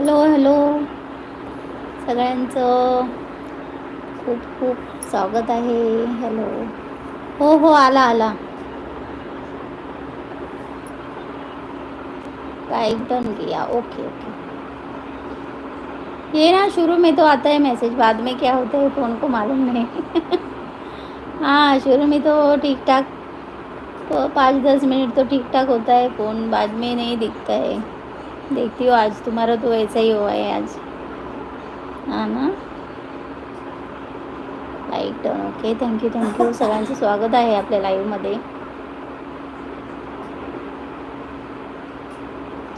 Hello hello. सगळ्यांचं खूप खूप स्वागत आहे. हॅलो. हो हो आला आला. काय डन किया ओके ओके. ये ना शुरू में तो आता है मैसेज बाद में क्या होता है फोन को मालूम नहीं. हाँ शुरू में तो ठीक ठाक तो पाँच दस मिनट तो ठीक ठाक होता है. फ़ोन बाद में नहीं दिखता है. देखती हो आज तुम्हारा तो ऐसा ही हुआ है आज। हाँ ना? Like done okay thank you thank you सगळ्यांचं स्वागत आहे आपल्या लाईव्हमध्ये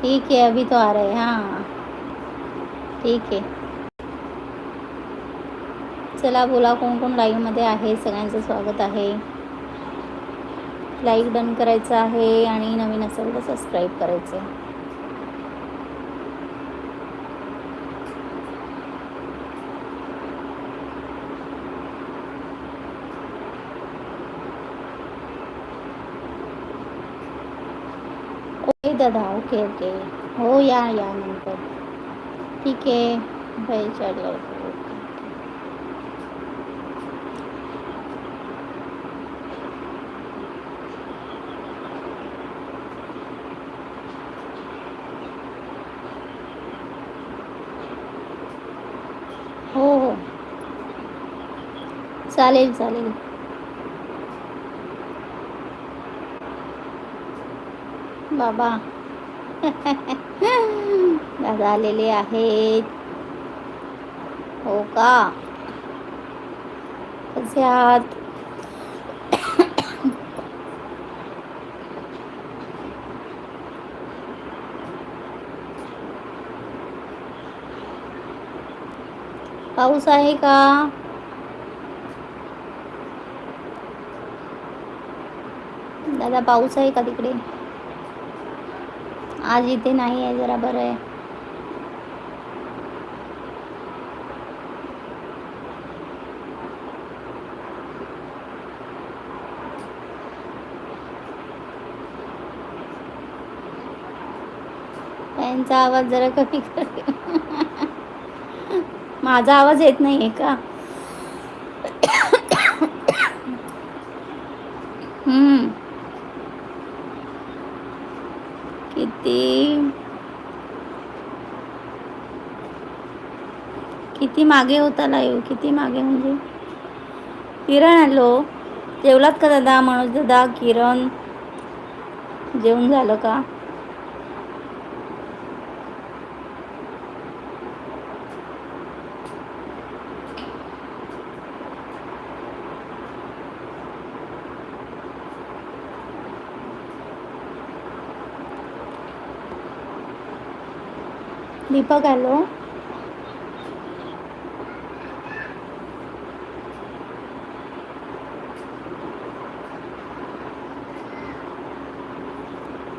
ठीक है अभी तो आ रहे हैं हाँ. ठीक आहे. चला बोला कोण कोण लाईव्हमध्ये आहे? सगळ्यांचं स्वागत आहे. लाईक डन करायचं आहे आणि नवीन असेल तर सबस्क्राईब करायचं. आहे ओके दादा ओके ओके। हो या या नंतर। ठीक आहे बाई चाललं हो हो। चालेल चालेल। बाबा. दादा आलेले आहेत. हो का? कसे आहात पाऊस आहे का? दादा पाऊस आहे का तिकडे? आज इथे नाही आहे जरा बरं आहे. त्यांचा आवाज जरा कमी कर. माझा आवाज येत नाही आहे का? हम्म. किती किती मागे होता लाईव्ह किती मागे म्हणजे? किरण हॅलो. जेवलात का दादा? मनोज दादा किरण. जेवण झालं का? दीपक हॅलो.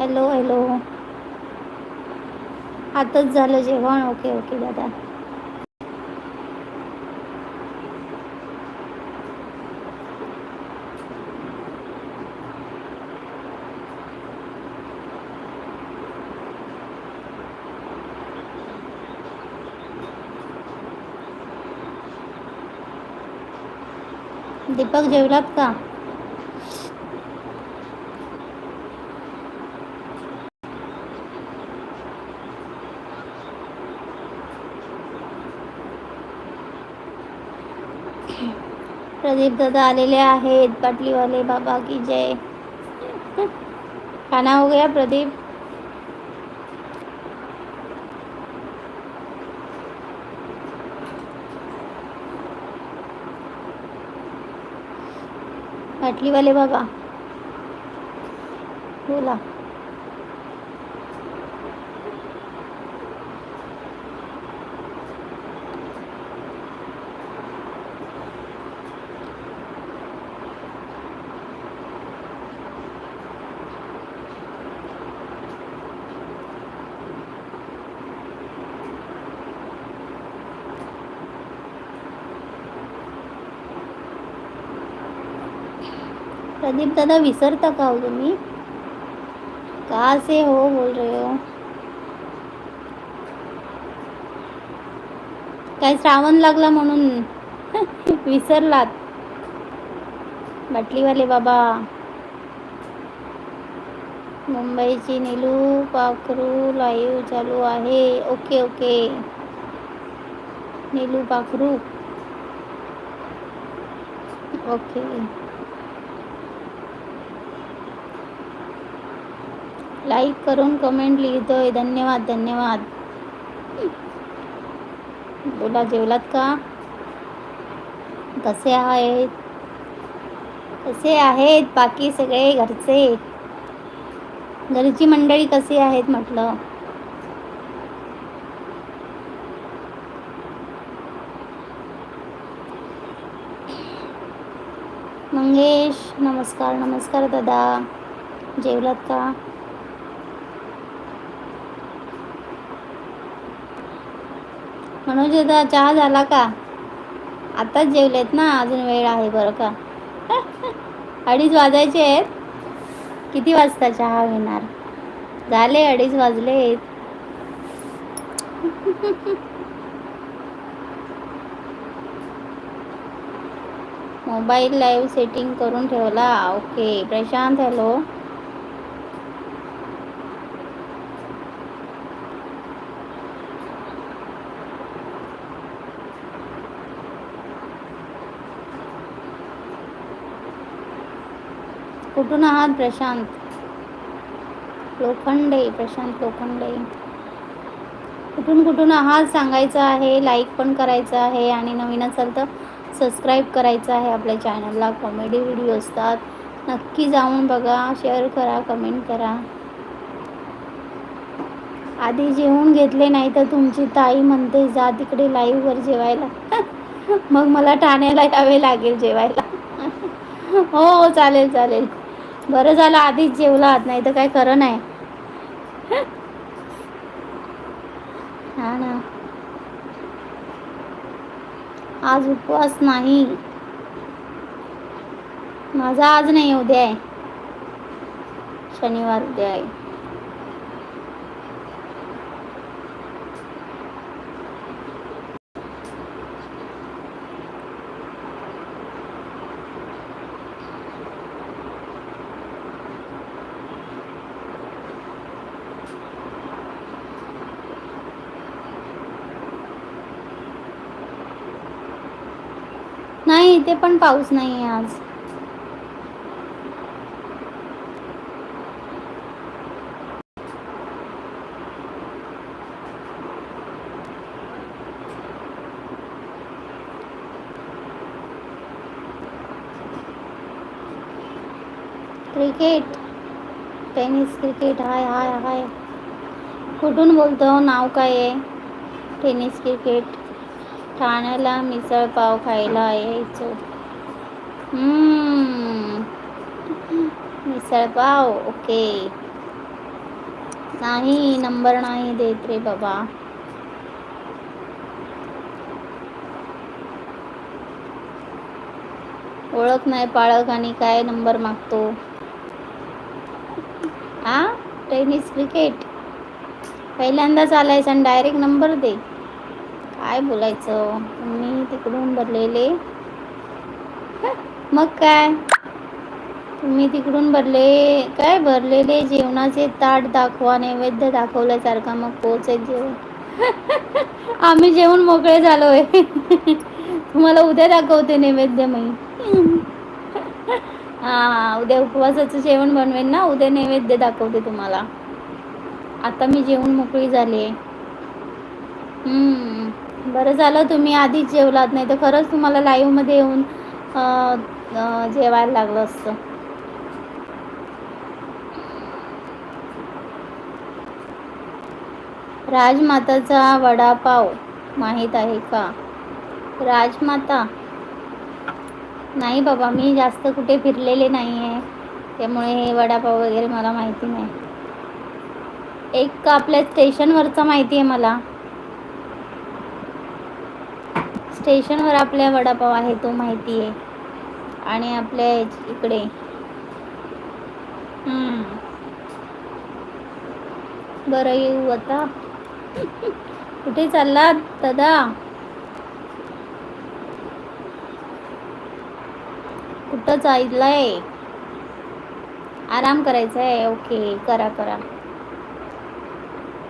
Hello hello. आताच झालं जेवण. ओके ओके दादा. दीपक जेवलात का? प्रदीप दादा आलेले आहेत. पाटलीवाले बाबा की जय. खाना हो गया प्रदीप. पाटलीवाले बाबा. बोला. प्रदीप दादा विसरता का हो तुम्ही? कहाँ से हो बोल रहे हो? काय श्रावण लागला म्हणून? विसरलात. बाटलीवाले बाबा. मुंबईची नीलू पाखरू लाईव्ह चालू आहे. Okay okay. Neelu Pakhru. Okay. Like करून कमेंट लिहितोय. धन्यवाद धन्यवाद. बोला जेवलात का? कसे आहेत? कसे आहेत बाकी सगळे घरचे? घरची मंडळी कसे आहेत म्हटलं? मंगेश नमस्कार नमस्कार दादा. जेवलात का? मनोज दादा चहा झाला का? आताच जेवलेत ना अजून वेळ आहे बरं का? अडीच वाजायचे आहेत. किती वाजता चहा घेणार झाले अडीच वाजलेत. मोबाईल लाईव्ह सेटिंग करून ठेवला. Okay Prashant hello. कुठून आहात प्रशांत. लोखंडे प्रशांत लोखंडे. कुठून कुठून आहात सांगायचं आहे लाईक पण करायचं आहे आणि नवीन असेल तर सबस्क्राईब करायचं आहे आपल्या चॅनलला कॉमेडी व्हिडिओ असतात. नक्की जाऊन बघा शेअर करा कमेंट करा. आधी जेवून घेतले नाही तर तुमची ताई म्हणते जा तिकडे लाईव्हवर जेवायला. मग मला ठाण्याला यावे लागेल जेवायला. हो हो चालेल चालेल. बरं झालं आधीच जेवलात नाही तर काय खरं नाही. हा ना. आज उपवास नाही. माझा आज नाही उद्या आहे. शनिवार उद्या आहे नाही इथे पण पाऊस नाही आहे आज. Cricket. Tennis cricket hi hi hi. कुठून बोलतो हो, नाव काय आहे? Tennis cricket. ठाण्याला मिसळ पाव खायला यायचो. हम्म. मिसळ पाव ओके. नाही नंबर नाही देत रे बाबा. ओळख नाही पाळख आणि काय नंबर मागतो? हा टेनिस क्रिकेट. पहिल्यांदाच आलायस आणि डायरेक्ट नंबर दे. काय बोलायचं? मी तिकडून भरलेले. मग काय? तुम्ही तिकडून भरले काय भरलेले? जेवणाचे ताट दाखवा नैवेद्य दाखवल्यासारखा मग पोच जेवण. आम्ही जेवण मोकळे झालोय. तुम्हाला उद्या दाखवते नैवेद्य मी. हा उद्या उपवासाचं जेवण बनवेन ना उद्या नैवेद्य दाखवते तुम्हाला. आता मी जेवण मोकळी झाली. हम्म. बरं झालं तुम्ही आधीच जेवलात नाही तर खरंच तुम्हाला लाईव्हमध्ये येऊन जेवायला लागलं असतं. राजमाताचा वडापाव माहीत आहे का? राजमाता? नाही बाबा मी जास्त कुठे फिरलेले नाही आहे त्यामुळे हे वडापाव वगैरे मला माहिती नाही. एक आपल्या स्टेशनवरचा माहिती आहे मला. स्टेशनवर आपल्या वडापाव आहे तो माहिती आहे. आणि आपल्या इकडे. बर येऊ आता. कुठे चालला दादा? कुठं चाललाय? आराम करायचा आहे ओके करा करा.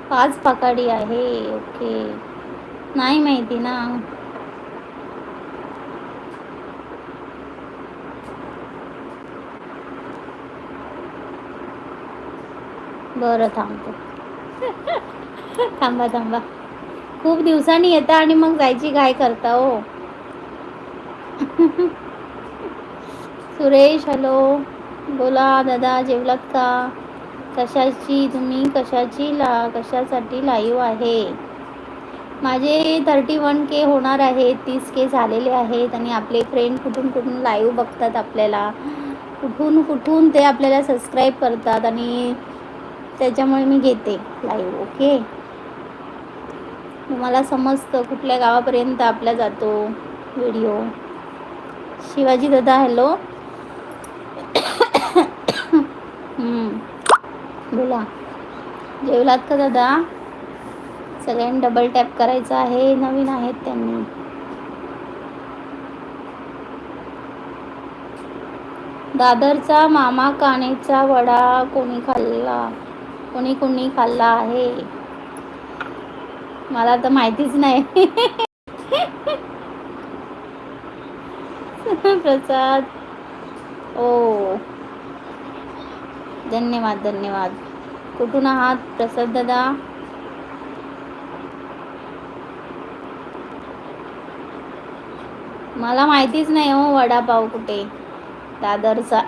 पाच पाकाडी आहे ओके. नाही माहिती ना. बरं थांबतो. थांबा थांबा. खूप दिवसांनी येता आणि मग जायची घाय करता हो. सुरेश हॅलो. बोला दादा जेवलात का? कशाची तुम्ही? कशाची ला कशासाठी लाईव्ह आहे? माझे थर्टी वन के होणार आहे तीस के झालेले आहेत आणि आपले फ्रेंड कुठून कुठून लाईव्ह बघतात आपल्याला. कुठून कुठून ते आपल्याला सबस्क्राईब करतात आणि त्याच्यामुळे मी घेते लाईव्ह ओके तुम्हाला समजतं कुठल्या गावापर्यंत आपला जातो व्हिडिओ शिवाजी दादा हॅलो बोला. जेवलात का दादा? सगळ्यांनी डबल टॅप करायचं आहे. नवीन आहेत त्यांनी. दादरचा मामा कानेचा वडा कोणी खाल्ला? कोणी कोणी खाल्ला आहे. मला तर माहितीच नाही. प्रसाद. ओ. धन्यवाद धन्यवाद. कुठून आहात प्रसाद दादा? मला माहितीच नाही हो वडापाव कुठे. दादरचा.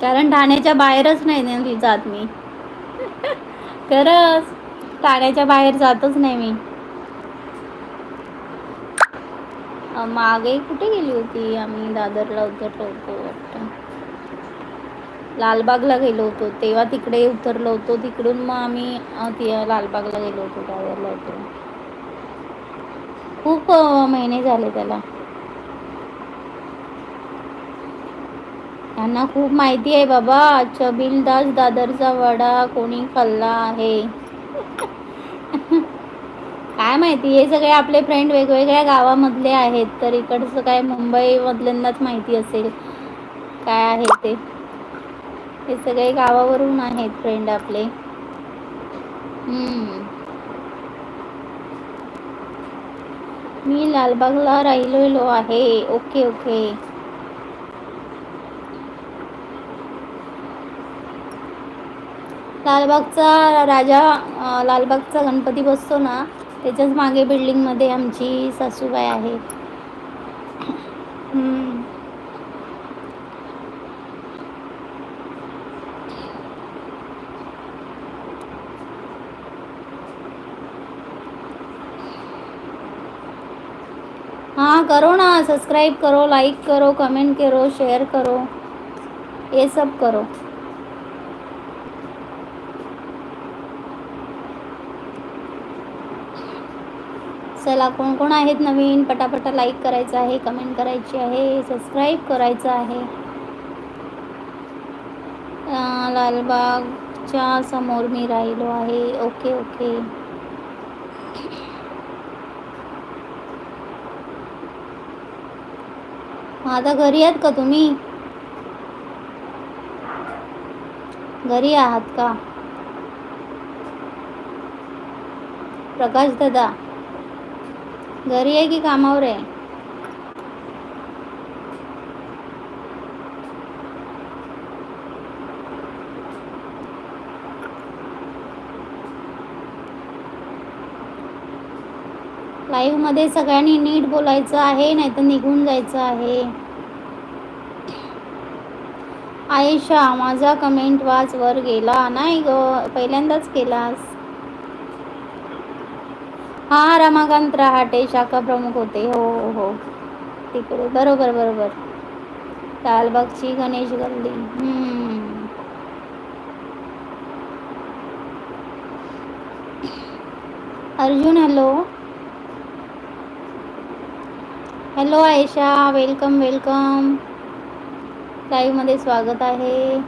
कारण ठाण्याच्या बाहेरच नाही ना जात मी. खरंच ठाण्याच्या बाहेर जातच नाही मी. मागे कुठे गेली होती आम्ही? दादरला उतरलो होतो वाटतं. लालबागला गेलो होतो. तेव्हा तिकडे उतरलो होतो. तिकडून मग आम्ही ती लालबागला गेलो होतो दादरला होतो खूप महिने झाले त्याला. त्यांना खूप माहिती आहे बाबा. चबिलदास दादरचा वडा कोणी खाल्ला आहे. काय माहिती हे सगळे आपले फ्रेंड वेगवेगळ्या गावामधले आहेत तर इकडचं काय मुंबईमधल्यांनाच माहिती असेल. काय आहे ते? हे सगळे गावावरून आहेत फ्रेंड आपले. मी लालबागला राहिलेलो आहे. Okay okay. लालबागचा राजा लालबागचा गणपती बसतो ना त्याच्याच मागे बिल्डिंगमध्ये आमची सासूबाई आहे. हाँ करो ना सब्सक्राइब करो लाइक करो कमेंट करो शेयर करो. ये सब करो. चला कोण कोण आहेत नवीन पटापटा लाईक करायचं आहे कमेंट करायची आहे सबस्क्राईब करायचं आहे. लालबागच्या समोर मी राहिलो आहे. Okay okay. आता घरी आहात का तुम्ही? घरी आहात का? प्रकाश दादा. घरी आहे की कामावर आहे? मध्ये सगळ्यांनी नीट बोलायचं आहे नाही तर निघून जायचं आहे. आयशा माझा कमेंट वाच वर गेला नाही ग. पहिल्यांदाच केलास. हा रमाकांत रहाटे शाखा प्रमुख होते. हो हो. तिकडे. बरोबर बरोबर. लालबागची Ganesh Galli. Arjun hello. Hello Ayesha. Welcome welcome. मध्ये स्वागत आहे.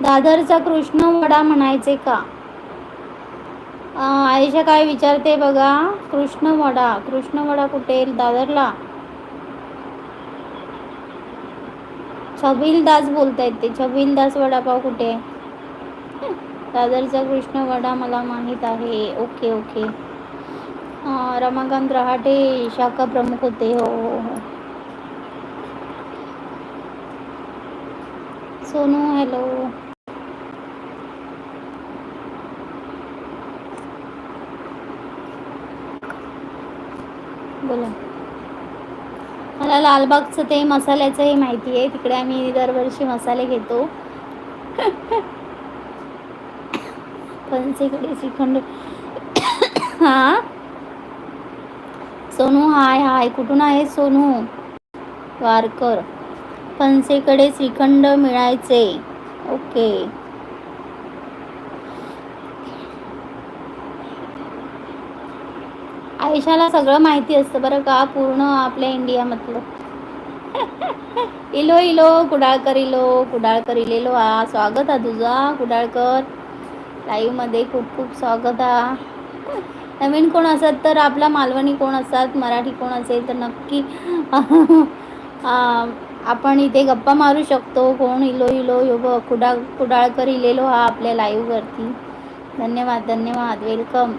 दादरचा कृष्ण वडा म्हणायचे का? आयशा काय विचारते बघा. कृष्णवडा कृष्णवडा कुठे दादरला. छबिल दास बोलतायत ते. छबिल दास वडापाव कुठे? आहे? दादरचा कृष्ण वडा मला माहीत आहे. Okay okay. रमाकांत रहाटे शाखा प्रमुख होते. हो हो हो. सोनू हॅलो बोला. मला लालबागचं ते मसाल्याचंही माहिती आहे. तिकडे आम्ही दरवर्षी मसाले घेतो. पणसेकडे श्रीखंड. हां? सोनू हाय हाय. कुठून आहे सोनू? वारकर. पणसेकडे श्रीखंड मिळायचे. ओके. आयुष्याला सगळं माहिती असतं बरं का पूर्ण आपल्या इंडियामधलं. इलो इलो कुडाळकर इलो कुडाळकर इलेलो हा स्वागत हा तुझा कुडाळकर. लाईव्हमध्ये खूप खूप स्वागत आहे नवीन कोण असत तर आपला मालवणी कोण असतात मराठी कोण असेल तर नक्की. आपण इथे गप्पा मारू शकतो. कोण इलो इलो यो कुडा कुडाळकर इलेलो हा आपल्या लाईव्हवरती धन्यवाद धन्यवाद. वेलकम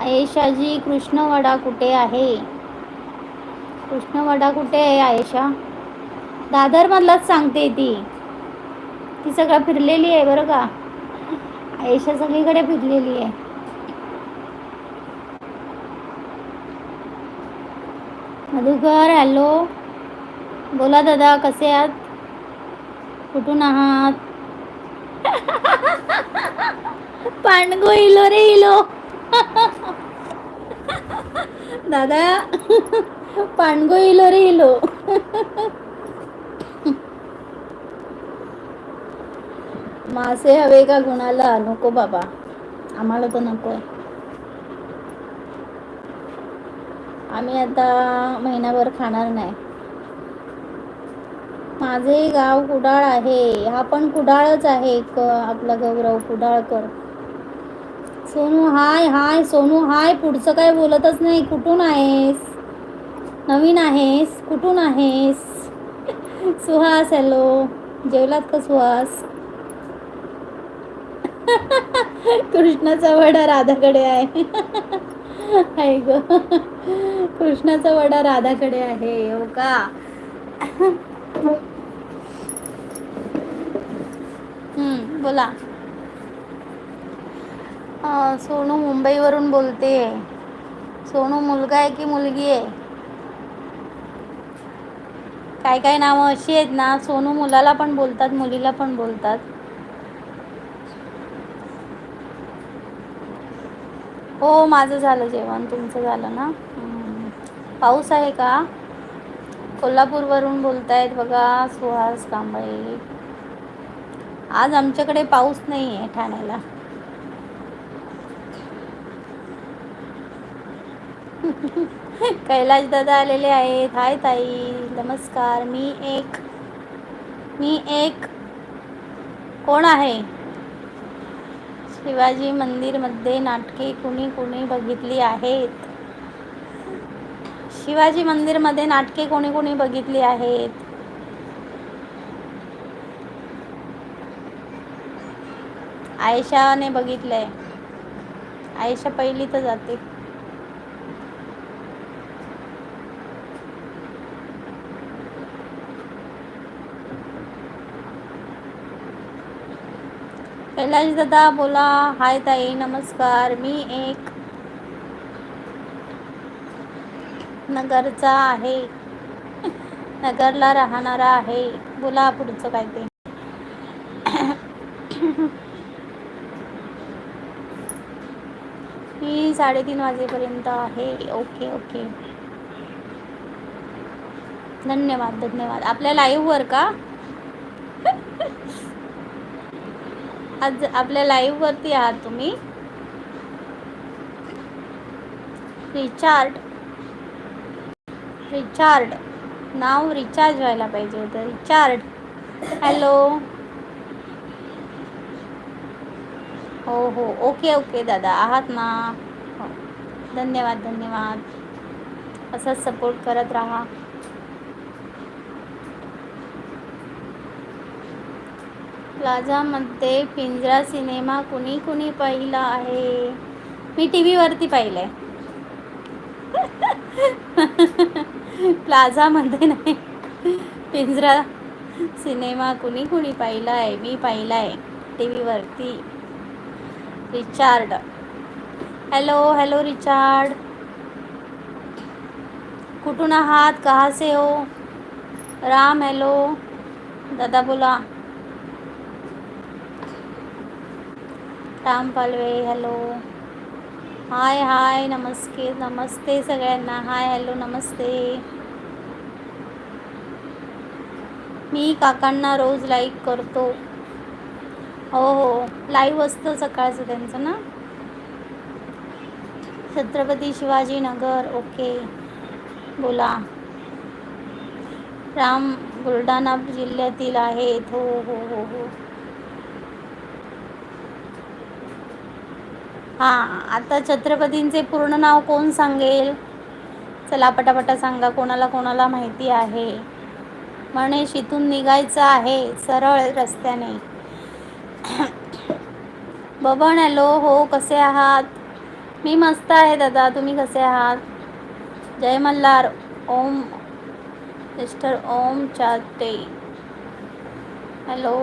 आयेशाजी कृष्णवडा कुठे आहे? कृष्णवडा कुठे आहे आयेशा? दादरमधलाच सांगते ती. ती सगळं फिरलेली आहे बरं का. आयेशा सगळीकडे फिरलेली आहे. मधुकर हॅलो? बोला दादा कसे आहात? कुठून आहात? पांडगो इलो रे इलो. दादा पांडगो इलो रे इलो. मासे हवे का गुणाला? नको बाबा. आम्हाला तर नको. आहे आम्ही आता महिनाभर खाणार नाही. माझे गाव कुडाळ आहे. हा पण कुडाळच आहे. एक आपला गौरव कुडाळकर. सोनू हाय हाय सोनू हाय पुढचं काय बोलतच नाही. कुठून आहेस? नवीन आहेस? कुठून आहेस? सुहास हॅलो जेवलात का सुहास? कृष्णाचा वडा राधाकडे आहे. आहे ग. कृष्णाचा वडा राधाकडे आहे हो का? हम्म, बोला. सोनू मुंबईवरून बोलते. सोनू मुलगा आहे की मुलगी आहे? काय काय नावं अशी आहेत ना सोनू मुलाला पण बोलतात मुलीला पण बोलतात. हो माझं झालं जेवण तुमचं झालं ना? पाऊस आहे का? कोल्हापूरवरून बोलतायत बघा सुहास कांबळे. आज आमच्याकडे पाऊस नाही आहे ठाण्याला. कैलाश दादा आलेले आहेत. हाय ताई. नमस्कार. मी एक मी एक कोण आहे? शिवाजी मंदिरमध्ये नाटके कुणी कुणी बघितली आहेत? शिवाजी मंदिरमध्ये नाटके कोणी कोणी बघितली आहेत? आयशाने बघितलंय. आयशा पहिली तर जाते. कैलाश दादा बोला. हाय ताई नमस्कार. मी एक नगरचा आहे. नगरला राहणारा आहे. बोला पुढचं काय ते मी साडेतीन वाजेपर्यंत आहे. Okay okay. धन्यवाद धन्यवाद. आपल्या लाईव्हवर का? आज आपल्या लाईव्हवरती आहात तुम्ही. रिचार्ड रिचार्ड नाव रिचार्ज व्हायला पाहिजे होतं. रिचार्ड हॅलो हो हो. ओके ओके दादा. आहात ना? हो. धन्यवाद धन्यवाद. असंच सपोर्ट करत राहा. प्लाझामध्ये पिंजरा सिनेमा कुणी कुणी पाहिला आहे? मी टी व्हीवरती पाहिलं पाहिलंय. प्लाझामध्ये नाही. पिंजरा सिनेमा कुणी कुणी पाहिला आहे मी पाहिला आहे टी व्हीवरती रिचार्ड. Hello hello Richard. कुठून आहात? कहासे हो? राम हॅलो. दादा बोला. Ram Palve hello hi hi नमस्ते नमस्ते सगळ्यांना. हाय हॅलो नमस्ते. मी काकांना रोज लाईक करतो. हो हो. लाईव्ह असतं सकाळचं त्यांचं ना? छत्रपती शिवाजीनगर ओके बोला. राम बुलढाणा जिल्ह्यातील आहेत. हो हो हो हो. हां आता छत्रपतींचे पूर्ण नाव कोण सांगेल? चला पटापटा सांगा कोणाला कोणाला माहिती आहे? मणेश इथून निघायचं आहे सरळ रस्त्याने. बबन हॅलो हो कसे आहात? मी मस्त आहे दादा तुम्ही कसे आहात? जय मल्हार ओम मिस्टर ओम चाटे. हॅलो.